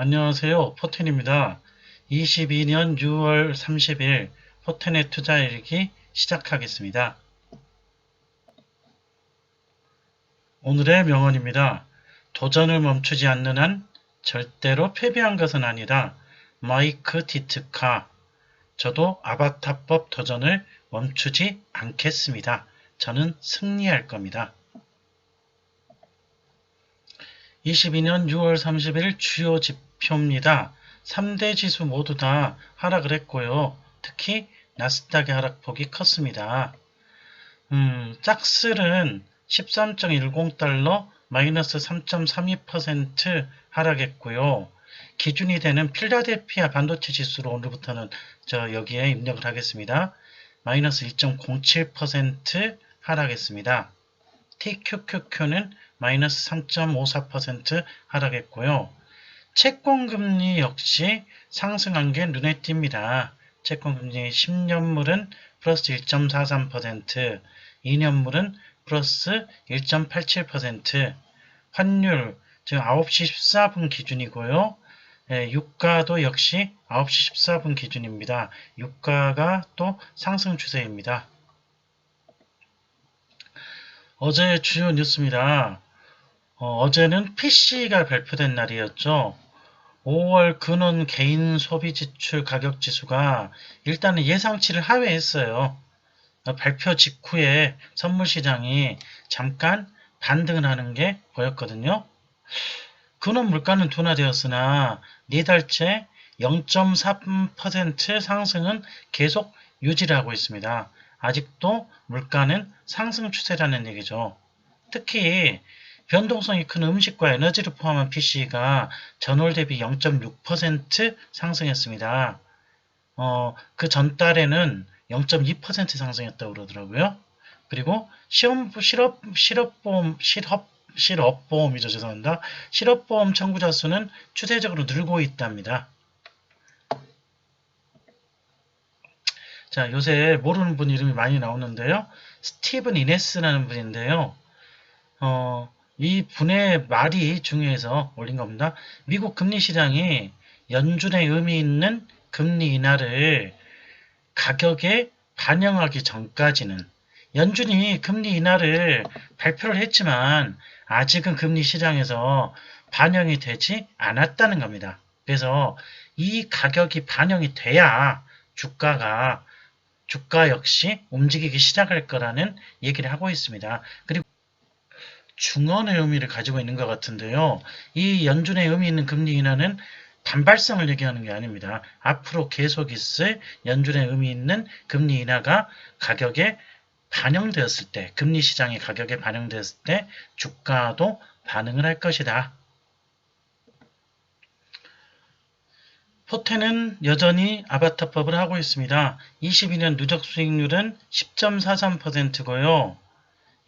안녕하세요. 포텐입니다. 22년 6월 30일 포텐의 투자 일기 시작하겠습니다. 오늘의 명언입니다. 도전을 멈추지 않는 한 절대로 패배한 것은 아니다. 마이크 디트카. 저도 아바타법 도전을 멈추지 않겠습니다. 저는 승리할 겁니다. 22년 6월 30일 주요 지 표입니다. 3대 지수 모두 다 하락을 했고요. 특히 나스닥의 하락폭이 컸습니다. 음, 짝슬은 13.10달러 마이너스 3.32% 하락했고요. 기준이 되는 필라델피아 반도체 지수로 오늘부터는 저 여기에 입력을 하겠습니다. 마이너스 1.07% 하락했습니다. TQQQ는 마이너스 3.54% 하락했고요. 채권금리 역시 상승한 게 눈에 띕니다. 채권금리 10년물은 플러스 1.43%, 2년물은 플러스 1.87%, 환율 지금 9시 14분 기준이고요. 예, 유가도 역시 9시 14분 기준입니다. 유가가 또 상승 추세입니다. 어제 주요 뉴스입니다. 어, 제는 PC가 발표된 날이었죠. 5월 근원 개인 소비 지출 가격 지수가 일단은 예상치를 하회했어요. 어, 발표 직후에 선물 시장이 잠깐 반등을 하는 게 보였거든요. 근원 물가는 둔화되었으나 네 달째 0.3% 상승은 계속 유지를 하고 있습니다. 아직도 물가는 상승 추세라는 얘기죠. 특히 변동성이 큰 음식과 에너지를 포함한 PC가 전월 대비 0.6% 상승했습니다. 어, 그 전달에는 0.2% 상승했다고 그러더라고요. 그리고 시험, 실업, 실업보험, 실업, 실업보험이죠. 죄송합니다. 실업보험 청구자 수는 추세적으로 늘고 있답니다. 자, 요새 모르는 분 이름이 많이 나오는데요. 스티븐 이네스라는 분인데요. 어, 이 분의 말이 중요해서 올린 겁니다. 미국 금리 시장이 연준의 의미 있는 금리 인하를 가격에 반영하기 전까지는 연준이 금리 인하를 발표를 했지만 아직은 금리 시장에서 반영이 되지 않았다는 겁니다. 그래서 이 가격이 반영이 돼야 주가가 주가 역시 움직이기 시작할 거라는 얘기를 하고 있습니다. 그리고 중원의 의미를 가지고 있는 것 같은데요. 이 연준의 의미 있는 금리 인하는 단발성을 얘기하는 게 아닙니다. 앞으로 계속 있을 연준의 의미 있는 금리 인하가 가격에 반영되었을 때, 금리 시장의 가격에 반영되었을 때 주가도 반응을 할 것이다. 포테는 여전히 아바타법을 하고 있습니다. 22년 누적 수익률은 10.43%고요.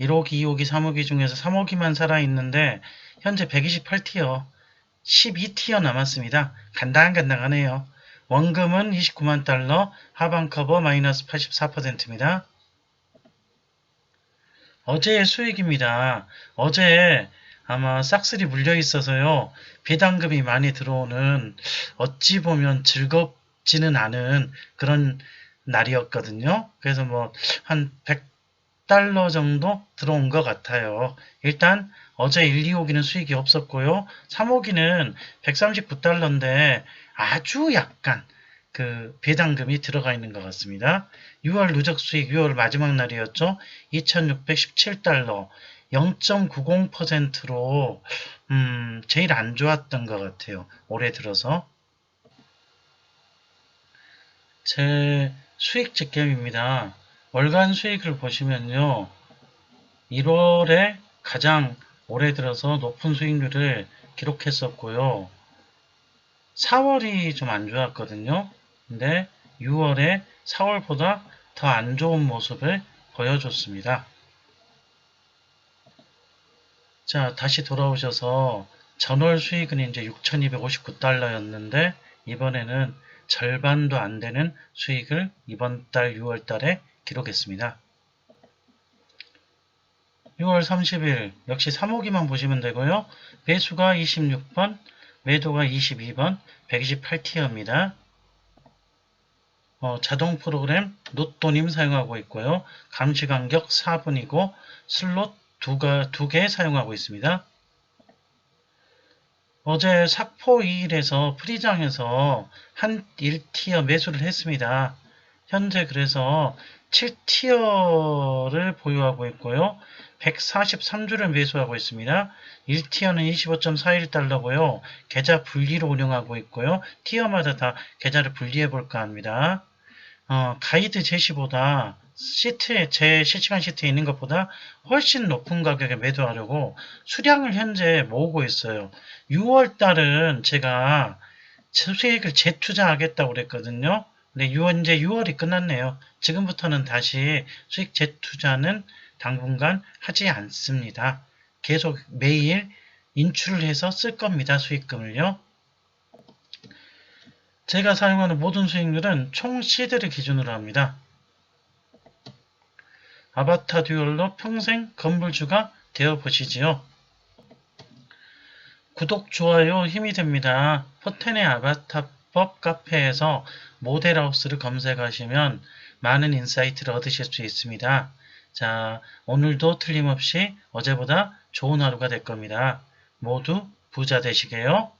1호기, 2호기, 3호기 중에서 3호기만 살아있는데 현재 128티어, 12티어 남았습니다. 간당간당하네요. 원금은 29만 달러, 하방 커버 마이너스 84%입니다. 어제의 수익입니다. 어제 아마 싹쓸이 물려 있어서요. 배당금이 많이 들어오는 어찌 보면 즐겁지는 않은 그런 날이었거든요. 그래서 뭐 한 100 달러 정도 들어온 것 같아요. 일단 어제 1, 2호기는 수익이 없었고요. 3호기는 139달러인데 아주 약간 그 배당금이 들어가 있는 것 같습니다. 6월 누적 수익 6월 마지막 날이었죠. 2617달러 0.90%로 음, 제일 안 좋았던 것 같아요. 올해 들어서 제 수익 직감입니다. 월간 수익을 보시면요. 1월에 가장 올해 들어서 높은 수익률을 기록했었고요. 4월이 좀 안 좋았거든요. 근데 6월에 4월보다 더 안 좋은 모습을 보여줬습니다. 자, 다시 돌아오셔서 전월 수익은 이제 6,259달러였는데 이번에는 절반도 안 되는 수익을 이번 달 6월 달에 기록했습니다. 6월 30일 역시 3호기만 보시면 되고요. 배수가 26번, 매도가 22번 128티어입니다. 어, 자동 프로그램 노또님 사용하고 있고요. 감시 간격 4분이고 슬롯 두가, 두개 사용하고 있습니다. 어제 삭포 2일에서 프리장에서 한 1티어 매수를 했습니다. 현재 그래서 7티어를 보유하고 있고요. 143주를 매수하고 있습니다. 1티어는 25.41달러고요. 계좌 분리로 운영하고 있고요. 티어마다 다 계좌를 분리해 볼까 합니다. 어, 가이드 제시보다 시트에 제 실시간 시트에 있는 것보다 훨씬 높은 가격에 매도하려고 수량을 현재 모으고 있어요. 6월 달은 제가 수익을 재투자하겠다고 그랬거든요. 근데 6월, 이제 6월이 끝났네요. 지금부터는 다시 수익 재투자는 당분간 하지 않습니다. 계속 매일 인출을 해서 쓸 겁니다. 수익금을요. 제가 사용하는 모든 수익률은 총 시드를 기준으로 합니다. 아바타 듀얼로 평생 건물주가 되어 보시지요. 구독, 좋아요 힘이 됩니다. 포텐의 아바타 법 카페에서 모델하우스를 검색하시면 많은 인사이트를 얻으실 수 있습니다. 자, 오늘도 틀림없이 어제보다 좋은 하루가 될 겁니다. 모두 부자 되시게요.